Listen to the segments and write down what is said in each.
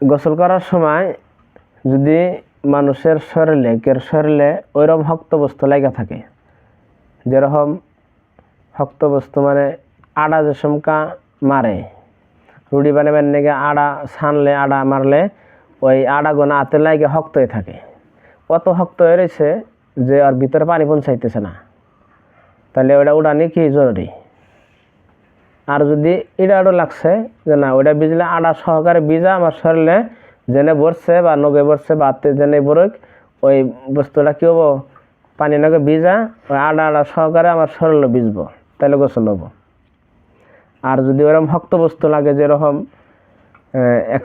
গোসল করার সময় যদি মানুষের শরীরে কের শরীরে ওইরকম শক্ত বস্তু লাগা থাকে, যেরকম শক্ত বস্তু মানে আড়া যে সমকা মারে রুড়ি রুটি বানাবার নাকি আড়া ছানলে, আড়া মারলে ওই আড়া গোনা হাতে লাগে শক্ত হয়ে থাকে। কত শক্ত হয়ে রয়েছে যে ওর ভিতরে পানি পৌঁছাইতেছে না। তাহলে ওটা উড়ানি কি জরুরি? আর যদি এটা আরও লাগছে, যে না, ওইটা ভিজলে আড়া সহকারে ভিজা, আমার শরীরে জেনে বসছে বা নগে বসছে বা হাতে জেনে বরক ওই বস্তুটা কী হব? পানি নগে ভিজা, ওই আড়া আড়া সহকারে আমার শরীরে ভিজবো তাহলে গোসল হব। আর যদি ওরকম শক্ত বস্তু লাগে, যেরকম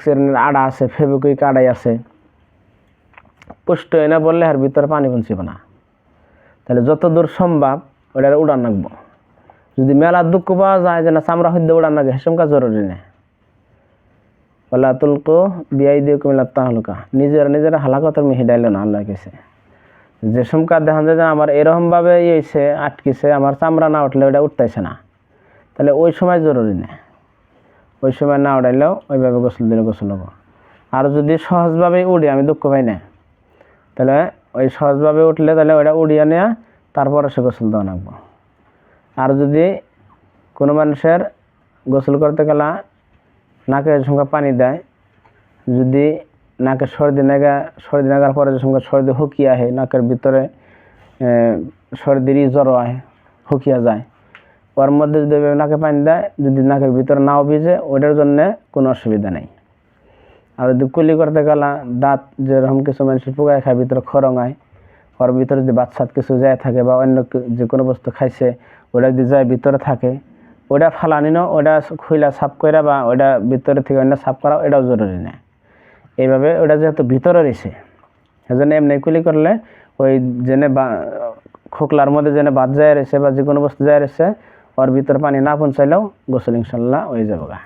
শ্রেণির আড়া আছে ফেবিকুইক আড়াই আছে, পুষ্ট এনে বললে আর ভিতরে পানি পৌঁছিব না। তাহলে যত দূর সম্ভব ওটার উড়ান রাখব যদি মেলার দুঃখ পাওয়া যায় যে না, চামড়া হইতে উড়ান লাগে হেসমকা জরুরি নেই ওলা তুলকো বিয়াই দিয়ে কমিলা তাহলকা। নিজের নিজের হালাকতের মিহি ডাইল না আল্লাহ কেছে। যে সমকার দেখা যায় যে আমার এরকমভাবে ইয়েছে আটকিছে, আমার চামড়া না উঠলে ওটা উঠতেছে না। তাহলে ওই সময় জরুরি নেই ওই সময় না উঠাইলেও ওইভাবে গোসল দিলে গোসল হব। আর যদি সহজভাবে উড়ি, আমি দুঃখ পাই না। তাহলে ওই সহজভাবে উঠলে তাহলে ওইটা উড়িয়ে নেওয়া তারপরে সে গোসল দেওয়া লাগবো। আর যদি কোনো মানুষের গোসল করতে গেলে নাকে সঙ্গে পানি দেয়, যদি নাকে সর্দি নাগা, সর্দি নাগার পরে যে সঙ্গে সর্দি হুকিয়ে আহে, নাকের ভিতরে সর্দিরই জ্বর আহে, হুকিয়া যায়, ওর মধ্যে যদি নাকে পানি দেয়, যদি নাকের ভিতরে নাও ভিজে ওটার জন্য কোনো অসুবিধা নেই। আর যদি কুলি করতে গেলা দাঁত যেরকম কিছু মানুষ পোকায় খায়, ভিতরে খরঙায় ওর ভিতরে যদি বাচ্চাত কিছু যায় থাকে বা অন্য যে কোনো বস্তু খাইছে, ওটা যদি যায় ভিতরে থাকে, ওটা ফালানি না, ওটা খুইলা সাফ করা বা ওটা ভিতরে থেকে অন্য সাফ করা, এটাও জরুরি না। এইভাবে ওটা যেহেতু ভিতরে রয়েছে, সেজন্য এমনি কুলি করলে ওই যেনে বা খোকলার মধ্যে জেনে বাদ যায় রয়েছে বা যে কোনো বস্তু যায় রয়েছে, ওর ভিতরে পানি না পৌঁছাইলেও গোসল ইনশাল্লাহ হয়ে যাবে গা